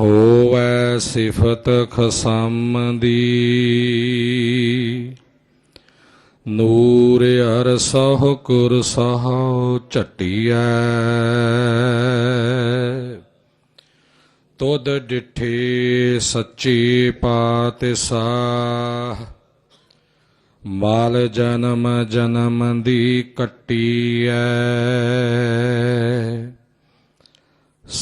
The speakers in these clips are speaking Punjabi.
ਹੋਵੈ ਸਿਫਤ ਖਸਮ ਦੀ ਨੂਰ ਅਰਸਹੁ ਕੁਰ ਸਹੁ ਝਟਿਐ। ਤੁਧ ਡਿਠੇ ਸੱਚੀ ਪਾਤਸ਼ਾਹ। ਮਾਲ ਜਨਮ ਜਨਮ ਦੀ ਕੱਟੀ ਕੱਟੀਐ।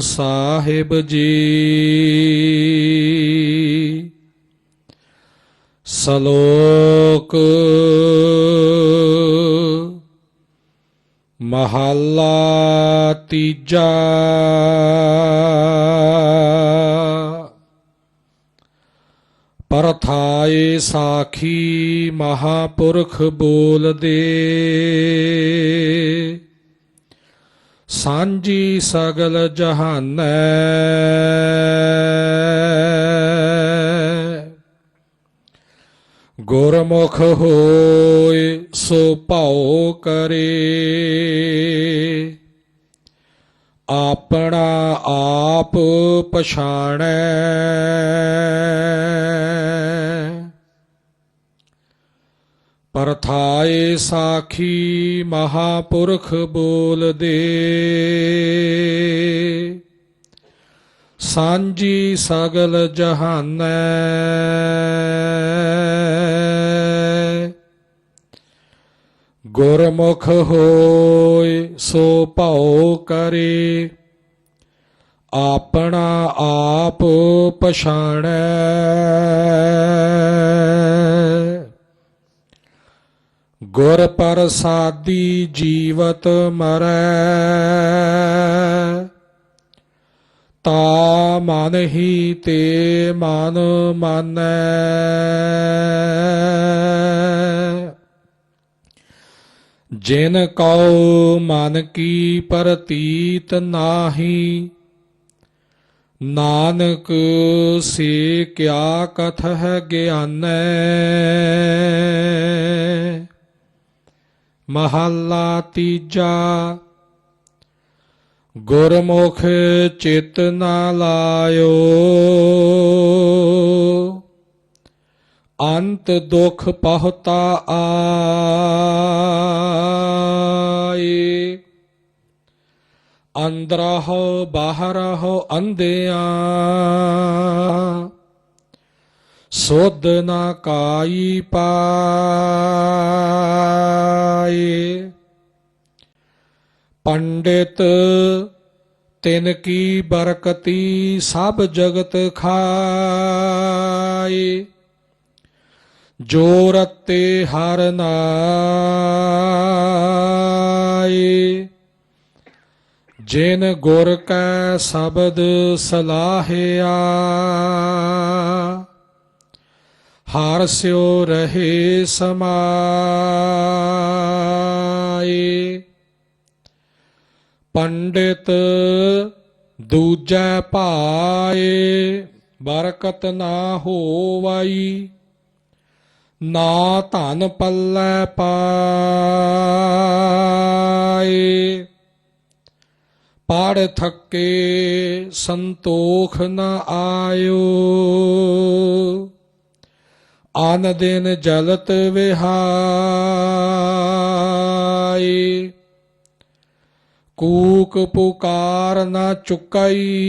ਸਾਹਿਬ ਜੀ। ਸ਼ਲੋਕ ਮਹੱਲਾ ਤੀਜਾ। ਪਰਥਾਏ ਸਾਖੀ ਮਹਾਪੁਰਖ ਬੋਲਦੇ। ਸਾਂਝੀ ਸਗਲ ਜਹਾਨੈ ਗੁਰਮੁਖ ਹੋਏ ਸੋ ਭਾਉ ਕਰੇ। ਆਪਣਾ ਆਪ ਪਛਾਣੈ। ਪਰਥਾਏ ਸਾਖੀ ਮਹਾਪੁਰਖ ਬੋਲਦੇ ਸਾਂਝੀ ਸਗਲ ਜਹਾਨੈ। ਗੁਰਮੁਖ ਹੋਏ ਸੋ ਭਾਉ ਕਰੇ। ਆਪਣਾ ਆਪ ਪਛਾਣੈ। ਗੁਰ ਪ੍ਰਸਾਦੀ ਜੀਵਤ ਮਰੈ। ਤਾ ਮਨ ਹੀ ਤੇ ਮਨ ਮਾਨੈ। ਜਿਨ ਕਉ ਮਨ ਕੀ ਪ੍ਰਤੀਤ ਨਾਹੀ, ਨਾਨਕ ਸੇ ਕਿਆ ਕਥ ਹੈ ਗਿਆਨੈ। ਮਹੱਲਾ ਤੀਜਾ। ਗੁਰਮੁਖ ਚਿਤ ਨਾ ਲਾਇਓ। ਅੰਤ ਦੁਖ ਪਹੁਤਾ ਆਏ। ਬਾਹਰ ਹੋ ਅੰਧਿਆ। ਸੁਧ ਨਾ ਕਾਈ ਪਾਏ ਪੰਡਿਤ ਤਿਨ ਕੀ ਬਰਕਤੀ ਸਭ ਜਗਤ ਖਾਏ ਜੋ ਰਤੇ ਹਰ ਨਾਏ ਜਿਨ ਗੁਰ ਕੈ ਸ਼ਬਦ ਸਲਾਹਿਆ। ਹਰ ਸਿਓ ਰਹੇ ਸਮਾਏ। ਪੰਡਿਤ ਦੂਜੈ ਭਾਏ ਬਰਕਤ ਨਾ ਹੋਵਈ। ਨਾ ਧਨ ਪੱਲੇ ਪਾਏ। ਪੜ ਥੱਕੇ ਸੰਤੋਖ ਨ ਆਇਓ। ਆਨ ਦਿਨ ਜਲਤ ਵਿਹਾਈ। ਕੂਕ ਪੁਕਾਰ ਨਾ ਚੁਕਈ।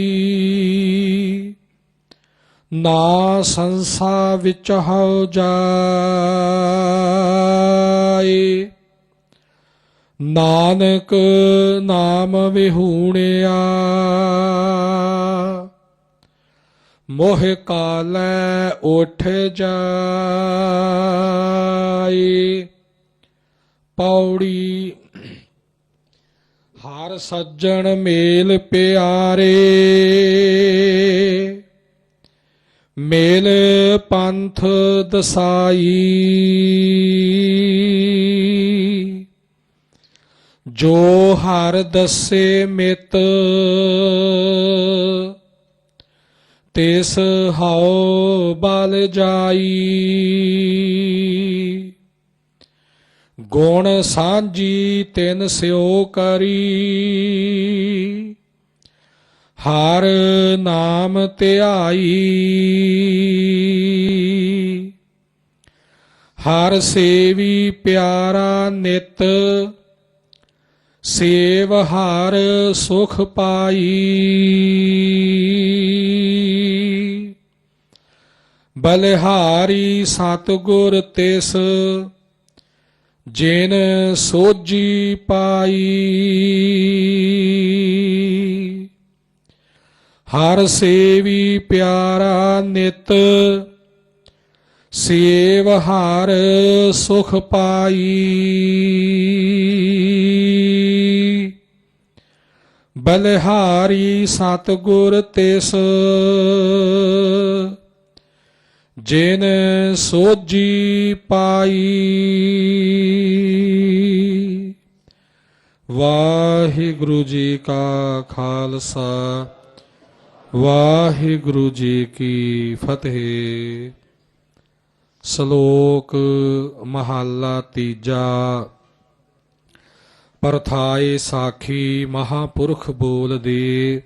ਨਾ ਸੰਸਾ ਵਿੱਚ ਹਉ ਜਾਏ ਨਾਨਕ ਨਾਮ ਵਿਹੂਣਿਆ। ਮੋਹ ਕਾਲੈ ਉਠ ਜਾਈ ਪੌੜੀ ਹਰ ਸੱਜਣ ਮੇਲ ਪਿਆਰੇ ਮੇਲ ਪੰਥ ਦਸਾਈ ਜੋ ਹਰ ਦਸੇ ਮਿਤ ਤਿਸ ਹਉ ਬਲ ਜਾਈ। ਗੁਣ ਸਾਂਝੀ ਤਿਨ ਸਿਓ ਕਰੀ। ਹਰ ਨਾਮ ਧਿਆਈ। ਹਰ ਸੇਵੀ ਪਿਆਰਾ ਨਿਤ ਸੇਵ ਹਰ ਸੁਖ ਪਾਈ। ਬਲਿਹਾਰੀ ਸਤਿਗੁਰ ਤਿਸ, ਜੇਨ ਸੋਜੀ ਪਾਈ। ਹਰ ਸੇਵੀ ਪਿਆਰਾ ਨਿਤ, ਸੇਵ ਹਰ ਸੁਖ ਪਾਈ। ਬਲਿਹਾਰੀ ਸਤਿਗੁਰ ਤਿਸ, ਜਿਨ ਸੋਜੀ ਪਾਈ। ਵਾਹਿਗੁਰੂ ਜੀ ਕਾ ਖਾਲਸਾ, ਵਾਹਿਗੁਰੂ ਜੀ ਕੀ ਫਤਿਹ। ਸ਼ਲੋਕ ਮਹੱਲਾ ਤੀਜਾ। ਪਰਥਾਏ ਸਾਖੀ ਮਹਾਪੁਰਖ ਬੋਲਦੇ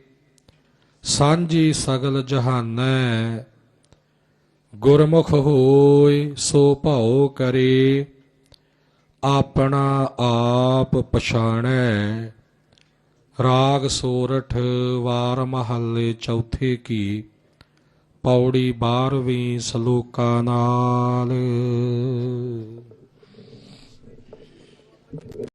ਸਾਂਝੀ ਸਗਲ ਜਹਾਨੈ। ਗੁਰਮੁਖ ਹੋਏ ਸੋ ਭਾਉ ਕਰੇ, ਆਪਣਾ ਆਪ ਪਛਾਣੈ। ਰਾਗ ਸੋਰਠ ਵਾਰ ਮਹੱਲੇ ਚੌਥੇ ਕੀ, ਪੌੜੀ 12ਵੀਂ ਸ਼ਲੋਕਾ ਨਾਲ।